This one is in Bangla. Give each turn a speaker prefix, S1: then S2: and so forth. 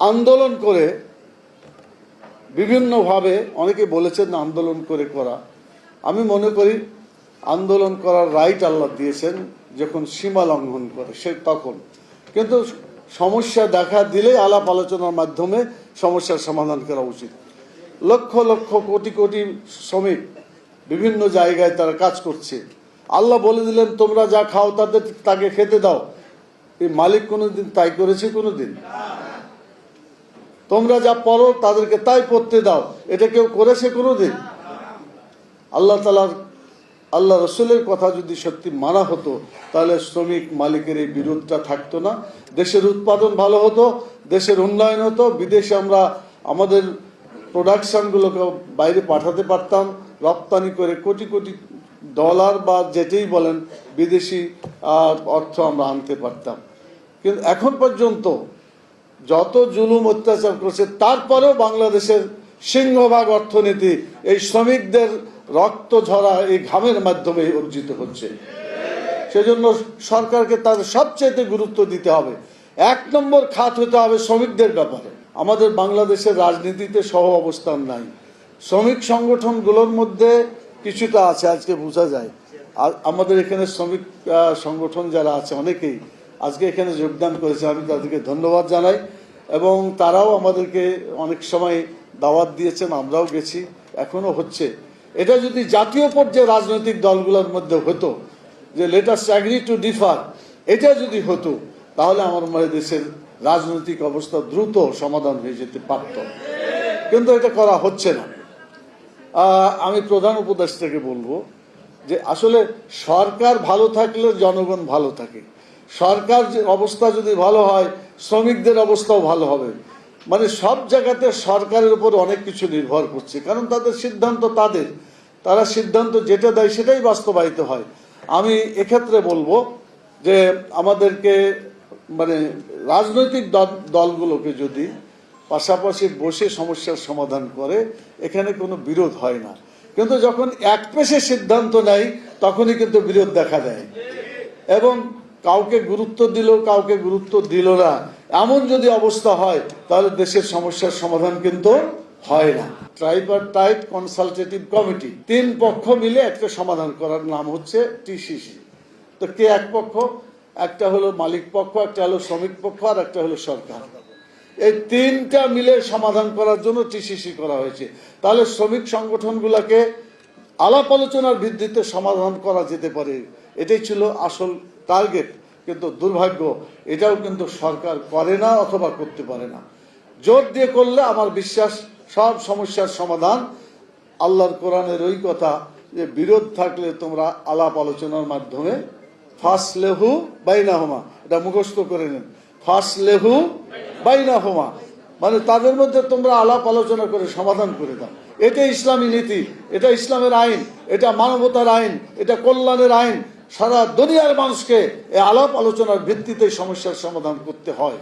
S1: আন্দোলন করে বিভিন্নভাবে অনেকে বলেছেন আন্দোলন করে করা। আমি মনে করি আন্দোলন করার রাইট আল্লাহ দিয়েছেন যখন সীমা লঙ্ঘন করে, সে তখন। কিন্তু সমস্যা দেখা দিলে আলাপ আলোচনার মাধ্যমে সমস্যার সমাধান করা উচিত। লক্ষ লক্ষ কোটি কোটি শ্রমিক বিভিন্ন জায়গায় তারা কাজ করছে। আল্লাহ বলে দিলেন, তোমরা যা খাও তাদের তাকে খেতে দাও। এই মালিক কোনোদিন তাই করেছে কোনোদিন? তোমরা যা পড়ো তাদেরকে তাই পড়তে দাও। এটা কেউ করেছে কোনোদিন? আল্লাহ তালার আল্লাহ রসুলের কথা যদি সত্যি মানা হতো, তাহলে শ্রমিক মালিকের এই বিরোধটা থাকতো না। দেশের উৎপাদন ভালো হতো, দেশের উন্নয়ন হতো, বিদেশে আমরা আমাদের প্রোডাকশনগুলোকে বাইরে পাঠাতে পারতাম। রপ্তানি করে কোটি কোটি ডলার বা যেটাই বলেন, বিদেশি অর্থ আমরা আনতে পারতাম। কিন্তু এখন পর্যন্ত যত জুলুম অত্যাচার করছে, তারপরেও বাংলাদেশের সিংহভাগ অর্থনীতি এই শ্রমিকদের রক্ত ঝরা এই ঘামের মাধ্যমে অর্জিত হচ্ছে। সেজন্য সরকারকে তাদের সবচেয়ে গুরুত্ব দিতে হবে। এক নম্বর খাত হতে হবে শ্রমিকদের ব্যাপারে। আমাদের বাংলাদেশের রাজনীতিতে সহ অবস্থান নাই। শ্রমিক সংগঠনগুলোর মধ্যে কিছুটা আছে, আজকে বোঝা যায়। আর আমাদের এখানে শ্রমিক সংগঠন যারা আছে, অনেকেই আজকে এখানে যোগদান করেছে। আমি তাদেরকে ধন্যবাদ জানাই। এবং তারাও আমাদেরকে অনেক সময় দাওয়াত দিয়েছেন, আমরাও গেছি, এখনও হচ্ছে। এটা যদি জাতীয় পর্যায়ে রাজনৈতিক দলগুলোর মধ্যে হতো, যে লেটাস্ট অ্যাগ্রি টু ডিফার এটা যদি হতো, তাহলে আমার মনে দেশের রাজনৈতিক অবস্থা দ্রুত সমাধান হয়ে যেতে পারত। কিন্তু এটা করা হচ্ছে না। আমি প্রধান উপদেষ্টাকে বলব যে আসলে সরকার ভালো থাকলে জনগণ ভালো থাকে। সরকার যে অবস্থা যদি ভালো হয়, শ্রমিকদের অবস্থাও ভালো হবে। মানে সব জায়গাতে সরকারের উপর অনেক কিছু নির্ভর করছে। কারণ তাদের সিদ্ধান্ত তাদের। তারা সিদ্ধান্ত যেটা দেয় সেটাই বাস্তবায়িত হয়। আমি এক্ষেত্রে বলব যে আমাদেরকে মানে রাজনৈতিক দল- দলগুলোকে যদি পাশাপাশি বসে সমস্যার সমাধান করে, এখানে কোনো বিরোধ হয় না। কিন্তু যখন এক পেশে সিদ্ধান্ত নেয়, তখনই কিন্তু বিরোধ দেখা দেয়। এবং কাউকে গুরুত্ব দিল কাউকে গুরুত্ব দিল না। এমন যদি অবস্থা হয়, তাহলে দেশের সমস্যার সমাধান কিন্তু হয় না। ট্রাইপারটাইট কনসালটেটিভ কমিটি তিন পক্ষ মিলে একটা সমাধান করার নাম হচ্ছে টিসিসি তো কে এক পক্ষ? একটা হলো মালিক পক্ষ, একটা হলো শ্রমিক পক্ষ, আর একটা হলো সরকার। এই তিনটা মিলে সমাধান করার জন্য টিসিসি করা হয়েছে। তাহলে শ্রমিক সংগঠনগুলোকে আলাপ আলোচনার ভিত্তিতে সমাধান করা যেতে পারে। এটাই ছিল আসল টার্গেট কিন্তু দুর্ভাগ্য, এটাও কিন্তু সরকার করে না অথবা করতে পারে না। জোর দিয়ে করলে আমার বিশ্বাস সব সমস্যার সমাধান। আল্লাহর কোরআনের ওই কথা যে বিরোধ থাকলে তোমরা আলাপ আলোচনার মাধ্যমে ফার্স্ট লেহু বাইনা হোমা এটা মুখস্থ করে নেন। ফার্স্ট লেহু বাইনা হোমা মানে তাদের মধ্যে তোমরা আলাপ আলোচনা করে সমাধান করে দাও। এটা ইসলামী নীতি, এটা ইসলামের আইন, এটা মানবতার আইন, এটা কল্যাণের আইন সারা দুনিয়ার মানুষকে আলাপ আলোচনার ভিত্তিতে সমস্যার সমাধান করতে হয়।